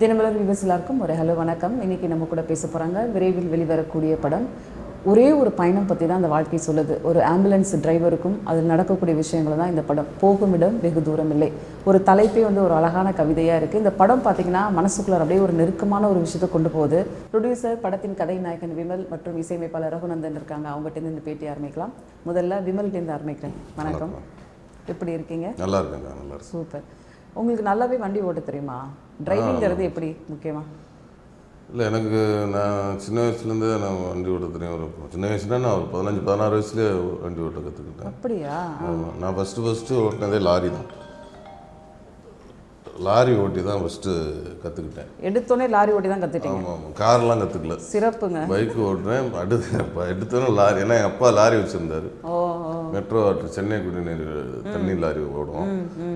Dinamalar viewers எல்லாருக்கும் ஒரு hello வணக்கம். இன்னைக்கு நம்ம கூட பேச போகிறாங்க விரைவில் வெளிவரக்கூடிய படம். ஒரே ஒரு பயணம் பற்றி தான் அந்த வாழ்க்கை சொல்லுது. ஒரு ஆம்புலன்ஸ் டிரைவருக்கும் அதில் நடக்கக்கூடிய விஷயங்களை தான் இந்த படம். போகும் இடம் வெகு தூரம் இல்லை. ஒரு தலைப்பே வந்து ஒரு அழகான கவிதையாக இருக்குது இந்த படம் பார்த்தீங்கன்னா மனசுக்குள்ள அப்படியே ஒரு நெருக்கமான ஒரு விஷயத்தை கொண்டு போகுது. ப்ரொடியூசர் படத்தின் கதை நாயகன் விமல் மற்றும் இசையமைப்பாளர் ரகுநந்தன் இருக்காங்க. அவங்ககிட்ட இந்த பேட்டி ஆரம்பிக்கலாம். முதல்ல விமல்கிட்டேருந்து ஆரம்பிக்கிறேன். வணக்கம். எப்படி இருக்கீங்க? நல்லா இருக்கேங்க நல்லா சூப்பர். உங்களுக்கு நல்லாவே வண்டி ஓட்ட தெரியுமா? டிரைவிங்கிறது எப்படி முக்கியமா? இல்லை எனக்கு நான் சின்ன வயசுலேருந்தே நான் வண்டி ஓட்ட தெரியும் ஒரு சின்ன வயசுல நான் ஒரு பதினஞ்சு பதினாறு வயசுலேயே வண்டி ஓட்ட கற்றுக்கிட்டேன் அப்படியா? ஆமாம் நான் ஃபஸ்ட்டு ஃபஸ்ட்டு ஓட்டினதே லாரி தான் லாரி ஓட்டி தான் ஃபஸ்ட்டு கற்றுக்கிட்டேன் எடுத்தோடனே லாரி ஓட்டி தான் கத்துட்டீங்க ஆமாம் ஆமாம் கார்லாம் கற்றுக்கல சிறப்புங்க. பைக் ஓட்டுறேன் அடுத்து இப்போ எடுத்தோன்னே லாரி ஏன்னா எங்கள் அப்பா லாரி வச்சுருந்தாரு. மெட்ரோ வாட்டர் சென்னை குடிநீர் தண்ணி லாரி ஓடும்.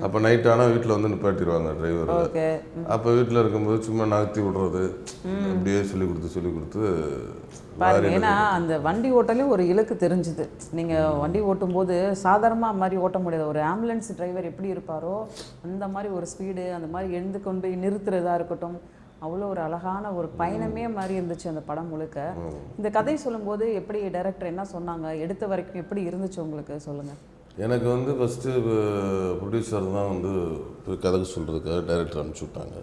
அப்போ நைட் ஆனால் வீட்டில் வந்து நிப்பாட்டிடுவாங்க டிரைவர் அப்போ வீட்டில் இருக்கும்போது சும்மா நகர்த்தி விடுறது அப்படியே சொல்லி கொடுத்து சொல்லி கொடுத்து பாருங்க ஏன்னா அந்த வண்டி ஓட்டலே ஒரு இலக்கு தெரிஞ்சுது. நீங்க வண்டி ஓட்டும் போது சாதாரணமா மாதிரி ஓட்ட முடியாது. ஒரு ஆம்புலன்ஸ் டிரைவர் எப்படி இருப்பாரோ அந்த மாதிரி ஒரு ஸ்பீடு அந்த மாதிரி எழுந்து கொண்டு போய் நிறுத்துறதா இருக்கட்டும் அவ்வளோ ஒரு அழகான ஒரு பயணமே மாதிரி இருந்துச்சு அந்த படம் முழுக்க. இந்த கதை சொல்லும்போது எப்படி டைரக்டர் என்ன சொன்னாங்க? எடுத்த வரைக்கும் எப்படி இருந்துச்சு உங்களுக்கு? சொல்லுங்க. எனக்கு வந்து ஃபஸ்ட்டு ப்ரொடியூசர் தான் வந்து கதைக்கு சொல்கிறதுக்காக டைரக்டர் அனுப்பிச்சி விட்டாங்க.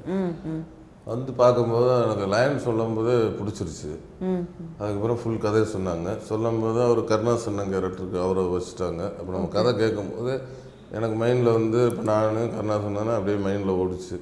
வந்து பார்க்கும்போது எனக்கு லைன் சொல்லும்போது பிடிச்சிருச்சு. அதுக்கப்புறம் ஃபுல் கதையை சொன்னாங்க. சொல்லும்போது அவர் கருணாசன்னன் கேரக்டருக்கு அவரை வச்சுட்டாங்க. அப்புறம் நம்ம கதை கேட்கும்போது எனக்கு மைண்டில் வந்து இப்போ நான் கருணாசன்னா அப்படியே மைண்டில் ஓடிச்சு.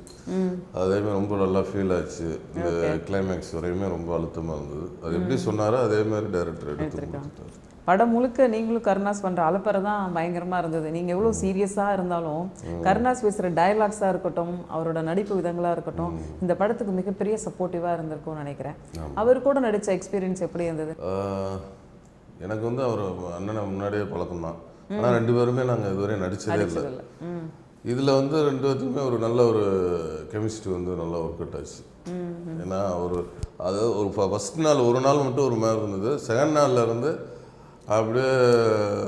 அதேமாதிரி ரொம்ப நல்லா ஃபீல் ஆச்சு. இந்த கிளைமேக்ஸ் வரையுமே ரொம்ப அழுத்தமாக இருந்தது. அது எப்படி சொன்னாரோ அதே மாதிரி டைரக்டர் எடுத்து கொடுத்துட்டாரு படம் முழுக்க நீங்களும் கருணாஸ் பண்ற அலப்பறை தான் பயங்கரமா இருந்தது. நீங்க எவ்வளவு சீரியஸா இருந்தாலும் கருணாஸ் பேசுற டயலாக்ஸா இருக்கட்டும் அவரோட நடிப்பு விதங்களா இருக்கட்டும் இந்த படத்துக்கு மிகப்பெரிய சப்போர்ட்டிவா இருந்திருக்கும்னு நினைக்கிறேன். அவர் கூட நடிச்ச எக்ஸ்பீரியன்ஸ் எப்படி இருந்தது? எனக்கு வந்து அவர் அண்ணனை முன்னாடியே பழக்கம் தான். ஆனால் ரெண்டு பேருமே நாங்கள் இதுவரை நடிச்சதே இல்லை. இதில் வந்து ரெண்டு பேத்துக்குமே ஒரு நல்ல ஒரு கெமிஸ்ட்ரி வந்து நல்லா ஒர்க் அவுட் ஆச்சு. ஏன்னா ஒரு அதாவது ஒரு ஃபஸ்ட் நாள் ஒரு நாள் மட்டும் ஒரு மாதிரி இருந்தது. செகண்ட் நாள்ல இருந்து அப்படியே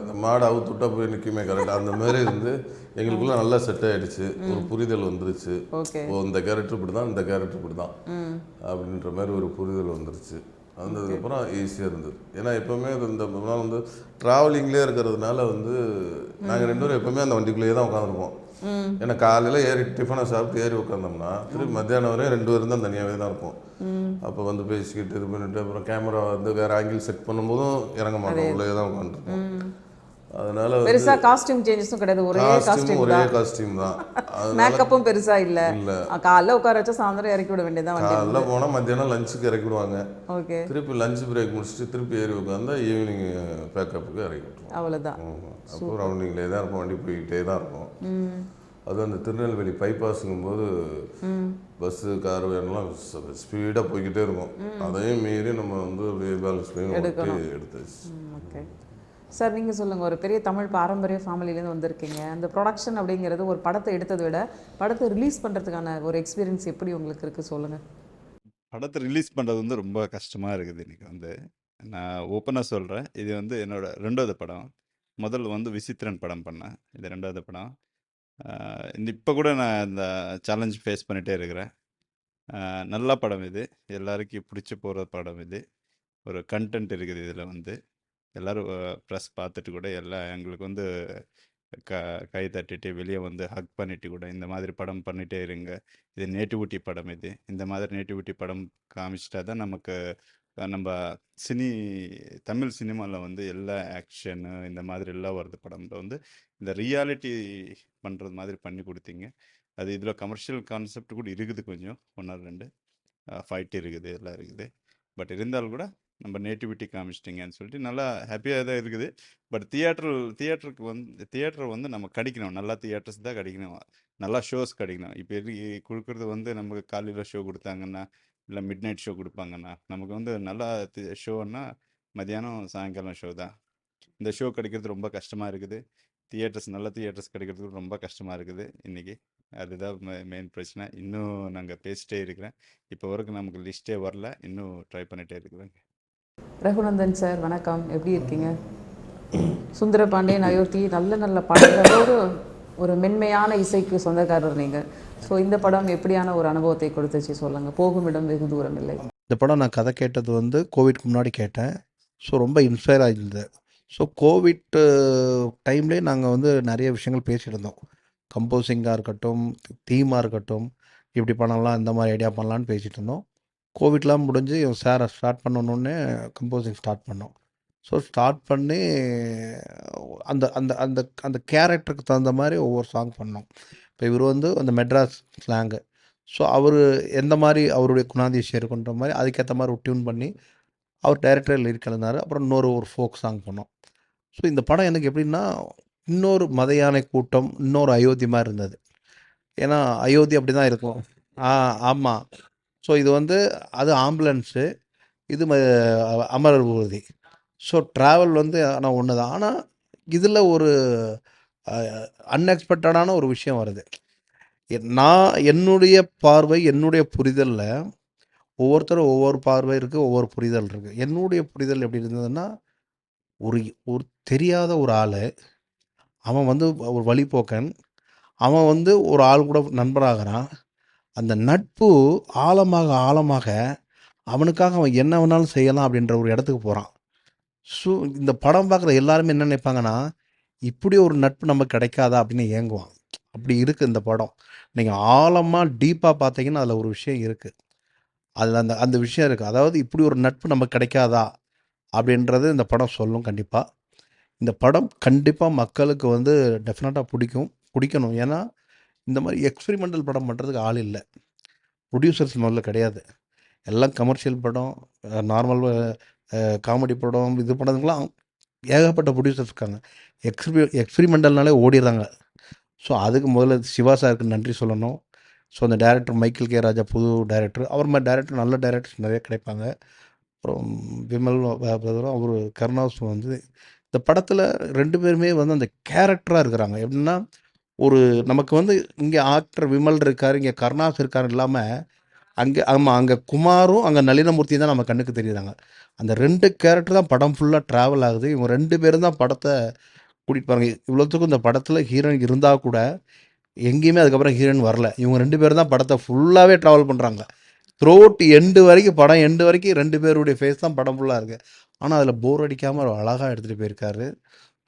அந்த மாடு அவுத்து விட்டா போய் நிற்குமே கரெக்டாக அந்த மாதிரி இருந்து எங்களுக்குள்ள நல்லா செட் ஆயிடுச்சு. ஒரு புரிதல் வந்துருச்சு. ஓ இந்த கேரக்டர் இப்படி தான் இந்த கேரக்டர் இப்படி தான் அப்படின்ற மாதிரி ஒரு புரிதல் வந்துருச்சு. வந்ததுக்கப்புறம் ஈஸியாக இருந்தது. ஏன்னா எப்போவுமே இந்த நாள் வந்து ட்ராவலிங்லேயே இருக்கிறதுனால வந்து நாங்கள் ரெண்டு பேரும் எப்போவுமே அந்த வண்டிக்குள்ளேயே தான் உட்காந்துருப்போம் ஏன்னா காலையில் ஏறி டிஃபனை சாப்பிட்டு ஏறி உட்காந்தோம்னா திருப்பி மத்தியானம் வரையும் ரெண்டு பேரும் தான் தனியாகவே தான் இருப்போம். அப்போ வந்து பேசிக்கிட்டு இது பண்ணிட்டு அப்புறம் கேமரா வந்து வேறு ஆங்கிள் செட் பண்ணும்போதும் இறங்க மாட்டோம் உள்ளே தான் உட்காந்துருப்போம் அதனால பெருசா காஸ்டியூம் சேஞ்சஸும் கிடையாது. ஒரே காஸ்டியூம் ஒரே காஸ்டியூம் தான். மேக்கப்பும் பெருசா இல்ல. இல்ல. காலைல உட்கார வச்சா சாயந்தரம் இறக்கி விட வேண்டியதான் வண்டி காலைல போனால் மத்தியானம் லஞ்சுக்கு இறக்கி விடுவாங்க. ஓகே. திருப்பி லஞ்ச் பிரேக் முடிச்சுட்டு திருப்பி ஏறி உட்காந்தா ஈவினிங் பேக்கப்புக்கு இறக்கி விட்டுருவோம். அவ்வளவுதான். அப்போ ரவுண்டிங்லேயே தான் இருக்கும் வண்டி போய்கிட்டே தான் இருக்கும் அது அந்த திருநெல்வேலி பைபாஸுங்கும் போது பஸ்ஸு கார் வேன்லாம் ஸ்பீடாக போய்கிட்டே இருக்கும். அதையும் மீறி நம்ம வந்து அப்படியே பேலன்ஸ் பண்ணி எடுத்தாச்சு. ஓகே சார் நீங்கள் சொல்லுங்கள் ஒரு பெரிய தமிழ் பாரம்பரிய ஃபேமிலியிலேருந்து வந்திருக்கீங்க. அந்த ப்ரொடக்ஷன் அப்படிங்கிறது ஒரு படத்தை எடுத்ததை விட படத்தை ரிலீஸ் பண்ணுறதுக்கான ஒரு எக்ஸ்பீரியன்ஸ் எப்படி உங்களுக்கு இருக்குது சொல்லுங்கள் படத்தை ரிலீஸ் பண்ணுறது வந்து ரொம்ப கஷ்டமாக இருக்குது இன்றைக்கி வந்து. நான் ஓப்பனாக சொல்கிறேன் இது வந்து என்னோட ரெண்டாவது படம். முதல்ல வந்து விசித்திரன் படம் பண்ணேன். இது ரெண்டாவது படம். இந்த இப்போ கூட நான் இந்த சேலஞ்ச் ஃபேஸ் பண்ணிகிட்டே இருக்கிறேன். நல்ல படம் இது. எல்லாருக்கும் பிடிச்சி போகிற படம் இது. ஒரு கண்டென்ட் இருக்குது இதில் வந்து. எல்லோரும் ப்ரெஸ் பார்த்துட்டு கூட எல்லாம் எங்களுக்கு வந்து க கை தட்டிட்டு வெளியே வந்து ஹக் பண்ணிட்டு கூட இந்த மாதிரி படம் பண்ணிட்டே இருங்க. இது நேட்டிவிட்டி படம் இது. இந்த மாதிரி நேட்டிவிட்டி படம் காமிச்சிட்டா தான் நமக்கு நம்ம சினி தமிழ் சினிமாவில் வந்து எல்லா ஆக்ஷனு இந்த மாதிரி எல்லாம் வருது படம்ல. வந்து இந்த ரியாலிட்டி பண்ணுறது மாதிரி பண்ணி கொடுத்தீங்க. அது இதில் கமர்ஷியல் கான்செப்ட் கூட இருக்குது கொஞ்சம். ஒன்றா ரெண்டு. ஃபைட் இருக்குது எல்லாம் இருக்குது. பட் இருந்தாலும் கூட நம்ம நேட்டிவிட்டி காமிச்சிட்டிங்கன்னு சொல்லிட்டு நல்லா ஹாப்பியாக தான் இருக்குது. பட் தியேட்டர் தியேட்டருக்கு வந்து தியேட்டர் வந்து நம்ம கிடைக்கணும். நல்லா தியேட்டர்ஸ் தான் கிடைக்கணும். நல்லா ஷோஸ் கிடைக்கணும். இப்போ கொடுக்குறது வந்து நமக்கு காலையில் ஷோ கொடுத்தாங்கன்னா இல்லை மிட் நைட் ஷோ கொடுப்பாங்கன்னா நமக்கு வந்து நல்லா ஷோன்னா மதியானம் சாயங்காலம் ஷோ தான். இந்த ஷோ கிடைக்கிறது ரொம்ப கஷ்டமாக இருக்குது. தியேட்டர்ஸ் நல்ல தியேட்டர்ஸ் கிடைக்கிறதுக்கு ரொம்ப கஷ்டமாக இருக்குது இன்றைக்கி அதுதான் மெயின் பிரச்சனை. இன்னும் நாங்கள் பேசிட்டே இருக்கிறேன். இப்போ வரைக்கும் நமக்கு லிஸ்ட்டே வரல. இன்னும் ட்ரை பண்ணிகிட்டே இருக்கிறேங்க. ரகுநந்தன் சார் வணக்கம். எப்படி இருக்கீங்க? சுந்தர பாண்டியன் அயோத்தி நல்ல நல்ல பாடல்களோடு ஒரு மென்மையான இசைக்கு சொந்தக்காரர் நீங்கள் ஸோ இந்த படம் எப்படியான ஒரு அனுபவத்தை கொடுத்துச்சு சொல்லுங்கள் போகும் இடம் வெகு தூரம் இல்லை. இந்த படம் நான் கதை கேட்டது வந்து கோவிட்க்கு முன்னாடி கேட்டேன். ஸோ ரொம்ப இன்ஸ்பயர் ஆகிருந்தது ஸோ கோவிட் டைம்லேயே நாங்கள் வந்து நிறைய விஷயங்கள் பேசியிருந்தோம் இருந்தோம். கம்போசிங்காக இருக்கட்டும் தீமாக இருக்கட்டும் இப்படி பண்ணலாம் இந்த மாதிரி ஐடியா பண்ணலான்னு பேசிகிட்டு இருந்தோம். கோவிட்லாம் முடிஞ்சு சாரை ஸ்டார்ட் பண்ணணுன்னே கம்போசிங் ஸ்டார்ட் பண்ணோம். ஸோ ஸ்டார்ட் பண்ணி அந்த அந்த அந்த அந்த கேரக்டருக்கு தகுந்த மாதிரி ஒவ்வொரு சாங் பண்ணோம். இப்போ இவர் வந்து அந்த மெட்ராஸ் ஸ்லாங்கு ஸோ அவர் எந்த மாதிரி அவருடைய குணாதிசயம் இருக்குன்ற மாதிரி அதுக்கேற்ற மாதிரி ஒரு டியூன் பண்ணி அவர் டைரக்டர் லிரிக் எழுதினார் அப்புறம் இன்னொரு ஒரு ஃபோக் சாங் பண்ணோம். ஸோ இந்த படம் எனக்கு எப்படின்னா இன்னொரு மத யானை கூட்டம் இன்னொரு அயோத்தி மாதிரி இருந்தது. ஏன்னா அயோத்தி அப்படி தான் இருக்கும். ஆ ஆமாம் ஸோ இது வந்து அது ஆம்புலன்ஸு இது ம- அமரர் ஊர்தி. ஸோ ட்ராவல் வந்து ஆனால் ஒன்று தான் ஆனால் இதில் ஒரு அன்எக்ஸ்பெக்டடான ஒரு விஷயம் வருது. நான் என்னுடைய பார்வை என்னுடைய புரிதலில் ஒவ்வொருத்தரும் ஒவ்வொரு பார்வை இருக்குது ஒவ்வொரு புரிதல் இருக்குது என்னுடைய புரிதல் எப்படி இருந்ததுன்னா ஒரு ஒரு தெரியாத ஒரு ஆள் அவன் வந்து ஒரு வழிபோக்கன் அவன் வந்து ஒரு ஆள் கூட நண்பராகிறான் அந்த நட்பு ஆழமாக ஆழமாக அவனுக்காக அவன் என்ன வேணாலும் செய்யலாம் அப்படின்ற ஒரு இடத்துக்கு போகிறான் ஸோ இந்த படம் பார்க்குற எல்லாருமே என்ன நினைப்பாங்கன்னா இப்படி ஒரு நட்பு நமக்கு கிடைக்காதா அப்படின்னு ஏங்குவான். அப்படி இருக்குது இந்த படம். நீங்கள் ஆழமாக டீப்பாக பார்த்தீங்கன்னா அதில் ஒரு விஷயம் இருக்குது அதில் அந்த அந்த விஷயம் இருக்குது அதாவது இப்படி ஒரு நட்பு நமக்கு கிடைக்காதா அப்படின்றது இந்த படம் சொல்லும் கண்டிப்பாக இந்த படம் கண்டிப்பாக மக்களுக்கு வந்து டெஃபினட்டாக பிடிக்கும் பிடிக்கணும். ஏன்னா இந்த மாதிரி எக்ஸ்பெரிமெண்டல் படம் பண்ணுறதுக்கு ஆள் இல்லை. ப்ரொடியூசர்ஸ் முதல்ல கிடையாது. எல்லாம் கமர்ஷியல் படம் நார்மல் காமெடி படம் இது பண்ணதுங்களாம் ஏகப்பட்ட ப்ரொடியூசர்ஸ் இருக்காங்க. எக்ஸ்பி எக்ஸ்பெரிமெண்டல்னாலே ஓடிடுறாங்க. ஸோ அதுக்கு முதல்ல சிவா சாருக்கு நன்றி சொல்லணும். ஸோ அந்த டேரக்டர் மைக்கேல் கே. ராஜா புது டேரக்டர் அவர் மாதிரி டேரக்டர் நல்ல டைரக்டர்ஸ் நிறைய கிடைப்பாங்க. அப்புறம் விமல் பிரதரும் அவர் கருணாஸ் வந்து இந்த படத்தில் ரெண்டு பேருமே வந்து அந்த கேரக்டராக இருக்கிறாங்க. எப்படின்னா ஒரு நமக்கு வந்து இங்கே ஆக்டர் விமல் இருக்கார் இங்கே கருணாஸ் இருக்கார் இல்லாமல் அங்கே ஆமாம் அங்கே குமாரும் அங்கே நளினமூர்த்தியும் தான் நம்ம கண்ணுக்கு தெரியுறாங்க அந்த ரெண்டு கேரக்டர் தான் படம் ஃபுல்லாக ட்ராவல் ஆகுது. இவங்க ரெண்டு பேரும் தான் படத்தை கூட்டிகிட்டு போகிறாங்க இவ்வளோத்துக்கும் இந்த படத்தில் ஹீரோயின் இருந்தால் கூட எங்கேயுமே அதுக்கப்புறம் ஹீரோயின் வரல. இவங்க ரெண்டு பேரும் தான் படத்தை ஃபுல்லாகவே ட்ராவல் பண்ணுறாங்க த்ரோட் எண்டு வரைக்கும் படம் எண்டு வரைக்கும் ரெண்டு பேருடைய ஃபேஸ் தான் படம் ஃபுல்லாக இருக்குது ஆனால் அதில் போர் அடிக்காமல் அவர் அழகாக எடுத்துகிட்டு போயிருக்காரு.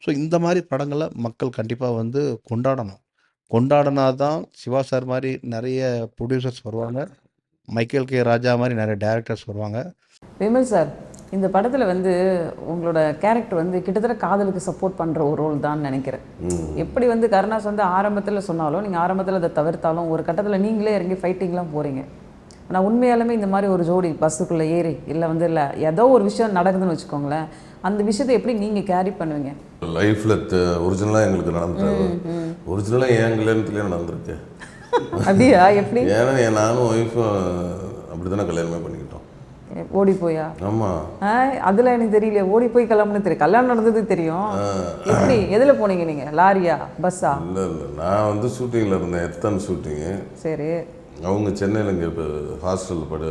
ஸோ இந்த மாதிரி படங்களை மக்கள் கண்டிப்பாக வந்து கொண்டாடணும். கொண்டாடினா தான் சிவா சார் மாதிரி நிறைய ப்ரொடியூசர்ஸ் வருவாங்க. மைக்கேல் கே ராஜா மாதிரி நிறைய டேரக்டர்ஸ் வருவாங்க. விமல் சார் இந்த படத்தில் வந்து உங்களோட கேரக்டர் வந்து கிட்டத்தட்ட காதலுக்கு சப்போர்ட் பண்ணுற ஒரு ரோல் தான் நினைக்கிறேன். எப்படி வந்து கருணாஸ் வந்து ஆரம்பத்தில் சொன்னாலும் நீங்கள் ஆரம்பத்தில் அதை தவிர்த்தாலும் ஒரு கட்டத்தில் நீங்களே இறங்கி ஃபைட்டிங்லாம் போகிறீங்க ஆனால் உண்மையாலுமே இந்த மாதிரி ஒரு ஜோடி பஸ்ஸுக்குள்ளே ஏறி இல்லை வந்து இல்லை ஏதோ ஒரு விஷயம் நடக்குதுன்னு வச்சுக்கோங்களேன் அந்த விஷயத்தை எப்படி நீங்கள் கேரி பண்ணுவீங்க? லைஃப்பில் ஒரிஜினலாக எங்களுக்கு நடந்துட்டாரு ஒரிஜினலாக என் கல்யாணத்துலேயே நடந்திருக்கு. அப்படியா? எப்படி? ஏன்னா நானும் ஒய்ஃபும் அப்படி தானே கல்யாணமே பண்ணிக்கிட்டோம். ஓடி போயா? ஆமாம் அதில் எனக்கு தெரியல. ஓடி போய் கிளம்புன்னு தெரியும் கல்யாணம் நடந்தது தெரியும். எப்படி? எதில் போனீங்க நீங்கள் லாரியா? பஸ்ஸா? இல்லை இல்லை. நான் வந்து ஷூட்டிங்கில் இருந்தேன். எத்தனை ஷூட்டிங்கு. சரி. அவங்க சென்னையில் இங்கே இப்போ ஹாஸ்டலில் படி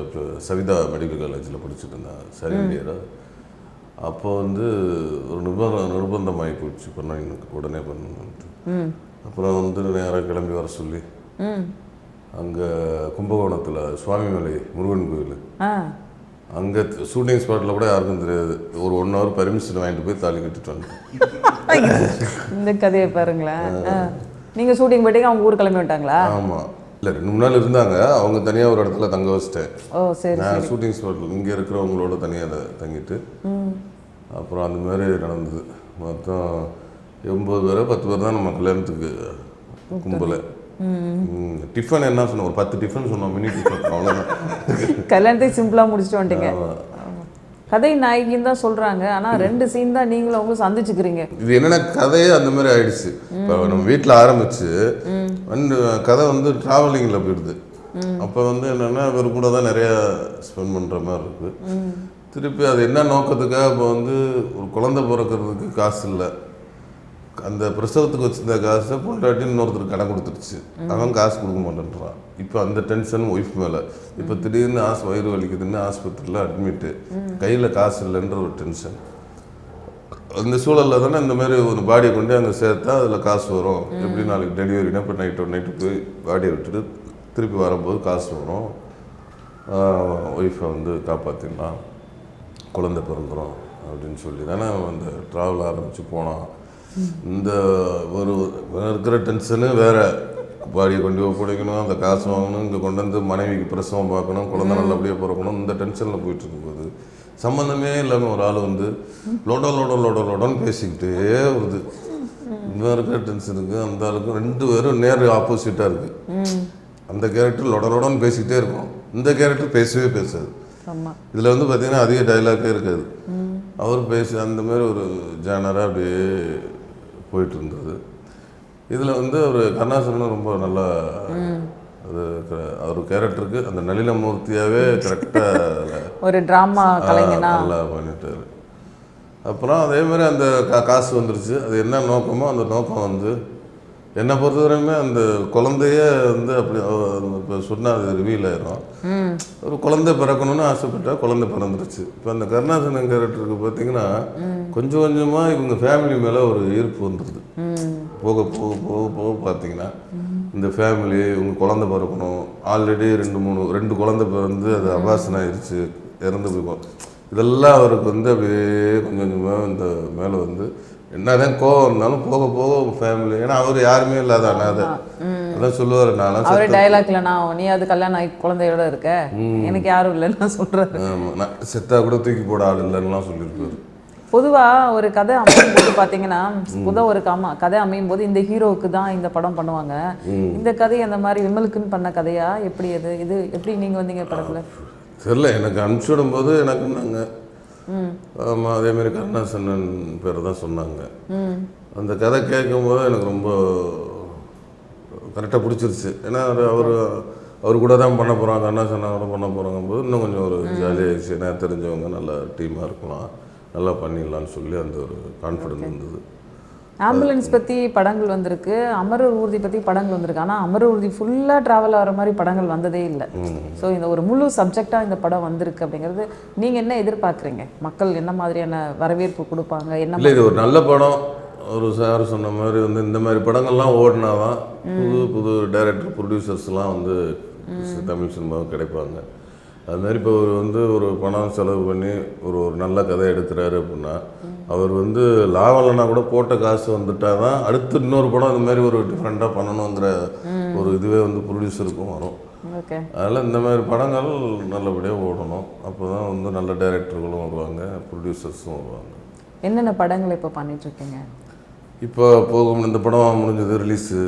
சவிதா மெடிக்கல் காலேஜில் படிச்சுட்டு இருந்தாங்க செகண்ட் இயராக அப்போ வந்து ஒரு நிர்பந்தம் நிர்பந்தம் ஆகி போச்சு பண்ண எனக்கு உடனே பண்ணணுன்ட்டு அப்புறம் வந்து நேராக கிளம்பி வர சொல்லி அங்கே கும்பகோணத்தில் சுவாமிமலை முருகன் கோயில். அங்கே ஷூட்டிங் ஸ்பாட்டில் கூட யாருக்கும் தெரியாது. ஒரு ஒன் ஹவர் பர்மிஷன் வாங்கிட்டு போய் தாலி கட்டிட்டு வந்தேன் இந்த கதையை பாருங்களேன். ஆ. நீங்க ஷூட்டிங் போயிட்டீங்க அவங்க ஊர் கிளம்பி விட்டாங்களா ஆமாம் இல்லை ரெண்டு மூணு நாள் இருந்தாங்க. அவங்க தனியாக ஒரு இடத்துல தங்க வச்சிட்டேன். ஓ சரி நான் ஷூட்டிங் ஸ்பாட்டில் இங்கே இருக்கிறவங்களோட தனியாக தங்கிட்டு அப்புறம் அந்த மாதிரி நடந்தது. மொத்தம் எண்பது பேரோ பத்து பேர் தான் நம்ம கல்யாணத்துக்கு கும்பல. டிஃபன் என்ன சொன்னோம்? ஒரு பத்து டிஃபன் சொன்னோம் மினி டிஃபன். அவ்வளோதான் கல்யாணத்தை சிம்பிளா முடிச்சுட்டு வந்துட்டீங்க. கதை நாயகின்னு தான் சொல்றாங்க. ஆனா ரெண்டு சீன் தான் நீங்களும் அவங்களும் சந்திச்சுக்கிறீங்க. இது என்னென்ன கதையே அந்த மாதிரி ஆயிடுச்சு. இப்போ நம்ம வீட்டில் ஆரம்பிச்சு வந்து கதை வந்து ட்ராவலிங்கில் போயிடுது. அப்போ வந்து என்னென்னா இவர் கூட தான் நிறைய ஸ்பெண்ட் பண்ணுற மாதிரி இருக்கு. திருப்பி அது என்ன நோக்கத்துக்காக இப்போ வந்து ஒரு குழந்தை பிறக்கிறதுக்கு காசு இல்லை. அந்த பிரசவத்துக்கு வச்சிருந்த காசை பொண்டாட்டி இன்னொருத்தருக்கு கடன் கொடுத்துருச்சு. அவன் காசு கொடுக்க மாட்டேன்றான் இப்போ அந்த டென்ஷன் ஒய்ஃப் மேலே. இப்போ திடீர்னு ஆஸ் வயிறு வலிக்குதுன்னு ஆஸ்பத்திரியில் அட்மிட்டு கையில் காசு இல்லைன்ற ஒரு டென்ஷன் அந்த சூழலில் தானே இந்த மாதிரி ஒரு பாடியை கொண்டு அங்கே சேர்த்தா அதில் காசு வரும். எப்படி நாளைக்கு டெலிவரினா இப்போ நைட்டு நைட்டு போய் பாடியை விட்டுட்டு திருப்பி வரும்போது காசு வரும். ஒய்ஃபை வந்து காப்பாற்றிடலாம் குழந்தை பிறந்துடும் அப்படின்னு சொல்லி தானே அந்த ட்ராவல் ஆரம்பித்து போனான். இந்த ஒரு இருக்கிற டென்ஷனு வேற பாடியை கொண்டு போய் பிடிக்கணும் அந்த காசு வாங்கணும் இங்கே கொண்டு வந்து மனைவிக்கு பிரசவம் பார்க்கணும் குழந்தை நல்லபடியாக பிறக்கணும் இந்த டென்ஷனில் போயிட்டு இருக்கும்போது சம்மந்தமே இல்லாமல் ஒரு ஆள் வந்து லோட லோட லோட லோடன்னு பேசிக்கிட்டே வருது. இவன் இருக்கிற டென்ஷனுக்கு அந்த ஆளுக்கு ரெண்டு பேரும் நேர் ஆப்போசிட்டாக இருக்குது அந்த கேரக்டர் லொட லொடன்னு பேசிக்கிட்டே இருக்கும் இந்த கேரக்டர் பேசவே பேசாது. இதில் வந்து பார்த்தீங்கன்னா அதிக டைலாக்கே இருக்காது. அவர் பேசி அந்த மாதிரி ஒரு ஜானராக அப்படியே போயிட்டு இருந்தது இதில் வந்து அவர் கருணாசனும் ரொம்ப நல்லா அது அவர் கேரக்டருக்கு அந்த நளினமூர்த்தியாகவே கரெக்டாக ஒரு ட்ராமா கலைஞனா? நல்லா பண்ணிட்டாரு. அப்புறம் அதே மாதிரி அந்த காசு வந்துருச்சு. அது என்ன நோக்கமோ அந்த நோக்கம் வந்து என்னை பொறுத்தவரையுமே அந்த குழந்தைய வந்து அப்படி இப்போ சொன்னால் அது ரிவீல் ஆயிரும். ஒரு குழந்தை பிறக்கணும்னு ஆசைப்பட்டா குழந்தை பிறந்துருச்சு. இப்போ அந்த கருணாசனம் கேரக்டருக்கு பார்த்தீங்கன்னா கொஞ்சம் கொஞ்சமாக இவங்க ஃபேமிலி மேலே ஒரு ஈர்ப்பு வந்துடுது போக போக போக போக பார்த்தீங்கன்னா இந்த ஃபேமிலி இவங்க குழந்தை பிறக்கணும். ஆல்ரெடி ரெண்டு மூணு ரெண்டு குழந்தை பிறந்து அது அபாசனம் ஆயிடுச்சு இறந்து போய் இதெல்லாம் அவருக்கு வந்து அப்படியே கொஞ்சம் கொஞ்சமாக இந்த மேலே வந்து என்னதான் கோவம் இருந்தாலும் போக போக உங்க ஃபேமிலி ஏன்னா அவர் யாருமே இல்லாத அனாதை அதான் சொல்லுவார் நான்லாம் அவரே செத்த டயலாக்ல நான் நீ அது கல்யாணம் ஆகி குழந்தையோட இருக்க. எனக்கு யாரும் இல்லைன்னு சொல்றாரு. நான் செத்தா கூட தூக்கி போட ஆள் இல்லைன்னுலாம் சொல்லியிருப்பாரு. பொதுவா ஒரு கதை அமையும் போது பாத்தீங்கன்னா பொதுவா ஒரு கம கதை அமையும் போது இந்த ஹீரோவுக்கு தான் இந்த படம் பண்ணுவாங்க. இந்த கதை அந்த மாதிரி விமலுக்குன்னு பண்ண கதையா? எப்படி அது? இது எப்படி நீங்க வந்தீங்க படத்துல? தெரில எனக்கு அனுப்பிச்சி விடும்போது எனக்கு நாங்கள் ஆமாம் அதேமாரி கருணாசனன் பேர் தான் சொன்னாங்க. அந்த கதை கேட்கும்போது எனக்கு ரொம்ப கரெக்டாக பிடிச்சிருச்சு. ஏன்னா அவர் அவர் கூட தான் பண்ண போகிறாங்க கருணாசனா கூட பண்ண போகிறாங்க போது இன்னும் கொஞ்சம் ஒரு ஜாலியாகிடுச்சு ஏன்னா தெரிஞ்சவங்க நல்ல டீமாக இருக்கலாம் நல்லா பண்ணிடலான்னு சொல்லி அந்த ஒரு கான்ஃபிடென்ட் இருந்தது. ஆம்புலன்ஸ் பத்தி படங்கள் வந்திருக்கு. அமரர் ஊர்தி பத்தி படங்கள் வந்திருக்கு. ஆனா அமரர் ஊர்தி ஃபுல்லா டிராவல் ஆகிற மாதிரி படங்கள் வந்ததே இல்லை. ஸோ இந்த ஒரு முழு சப்ஜெக்டா இந்த படம் வந்திருக்கு அப்படிங்கிறது நீங்க என்ன எதிர்பார்க்குறீங்க? மக்கள் என்ன மாதிரியான வரவேற்பு கொடுப்பாங்க? என்ன இது ஒரு நல்ல படம். ஒரு சார் சொன்ன மாதிரி வந்து இந்த மாதிரி படங்கள்லாம் ஓடினாதான் புது புது டைரக்டர் ப்ரொடியூசர்ஸ்லாம் வந்து தமிழ் சினிமாவுக்கு கிடைப்பாங்க. அது மாதிரி இப்போ அவர் வந்து ஒரு பணம் செலவு பண்ணி ஒரு ஒரு நல்ல கதை எடுக்கிறாரு அப்படின்னா அவர் வந்து லாபம் இல்லைன்னா கூட போட்ட காசு வந்துட்டால் தான் அடுத்து இன்னொரு படம் இந்த மாதிரி ஒரு டிஃப்ரெண்ட்டாக பண்ணணுங்கிற ஒரு இதுவே வந்து ப்ரொடியூசருக்கும் வரும். அதனால் இந்த மாதிரி படங்கள் நல்லபடியாக ஓடணும். அப்போ தான் வந்து நல்ல டைரக்டர்களும் வருவாங்க ப்ரொடியூசர்ஸும் வருவாங்க. என்னென்ன படங்கள் இப்போ பண்ணிட்டு இருக்கீங்க இப்போ போகும் இந்த படம் முடிஞ்சது ரிலீஸு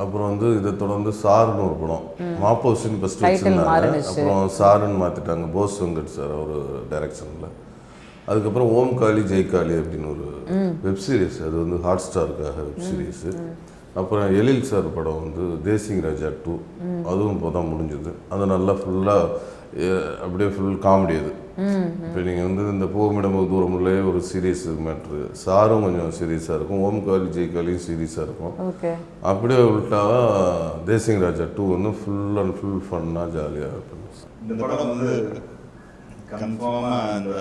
அப்புறம் வந்து இதை தொடர்ந்து சார்னு ஒரு படம். மாப்போசின் ஃபஸ்ட் Title வச்சுருந்தாங்க. அப்புறம் சாருன்னு மாற்றிட்டாங்க போஸ் வெங்கட் சார் அவர் டைரக்ஷனில் அதுக்கப்புறம் ஓம் காளி ஜெய் காளி அப்படின்னு ஒரு வெப் சீரிஸ் அது வந்து ஹாட் ஸ்டாருக்காக வெப் சீரிஸு அப்புறம் எழில் சார் படம் வந்து தேசிங் ராஜா டூ அதுவும் இப்போ தான் முடிஞ்சது. அது நல்லா ஃபுல்லாக அப்படியே ஃபுல் காமெடி அது. இப்போ நீங்கள் வந்து இந்த பூமிடம் தூரமுள்ளே ஒரு சீரியஸ் மேட்ரு சாரும் கொஞ்சம் சீரியஸாக இருக்கும். ஓம் காளி ஜெய் காளியும் சீரியஸாக இருக்கும். ஓகே. அப்படியே உள்டாவா தேசிங் ராஜா டூ வந்து ஃபுல் அண்ட் ஃபுல் ஃபன்னாக ஜாலியாக இருக்கும். இந்த படம் வந்து கன்ஃபார்மாக அந்த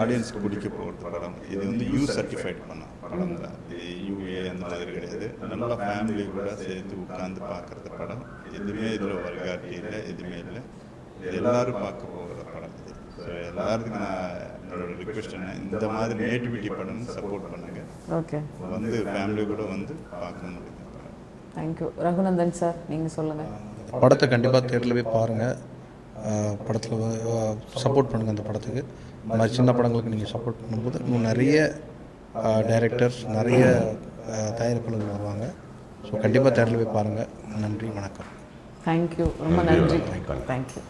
ஆடியன்ஸ்க்கு பிடிக்க போகிற படம். இது வந்து யூ சர்டிஃபைட் பண்ண படம் தான் இது யூஏ அந்த மாதிரி கிடையாது. நல்லா ஃபேமிலி கூட சேர்த்து உட்காந்து பார்க்குறது படம். எதுவுமே இதில் வர்காட்டி இல்லை. எதுவுமே இல்லை. எல்லாரும் பார்க்க போகிற ஸோ எல்லாருக்கும் நான் என்னோட ரிக்வெஸ்ட் என்ன இந்த மாதிரி நேட்டிவிட்டி படம் சப்போர்ட் பண்ணுங்க. ஓகே வந்து ஃபேமிலி கூட வந்து பார்க்க முடியும். தேங்க்யூ ரகுநந்தன் சார் நீங்க சொல்லுங்க. படத்தை கண்டிப்பாக தேட்டரில் போய் பாருங்கள் படத்தில் சப்போர்ட் பண்ணுங்கள் அந்த படத்துக்கு. மாதிரி சின்ன படங்களுக்கு நீங்கள் சப்போர்ட் பண்ணும்போது இன்னும் நிறைய டைரக்டர்ஸ் நிறைய தயாரிப்பாளர்கள் வருவாங்க. ஸோ கண்டிப்பாக தேட்டரில் போய் பாருங்கள் நன்றி வணக்கம். தேங்க்யூ ரொம்ப நன்றி. தேங்க்யூ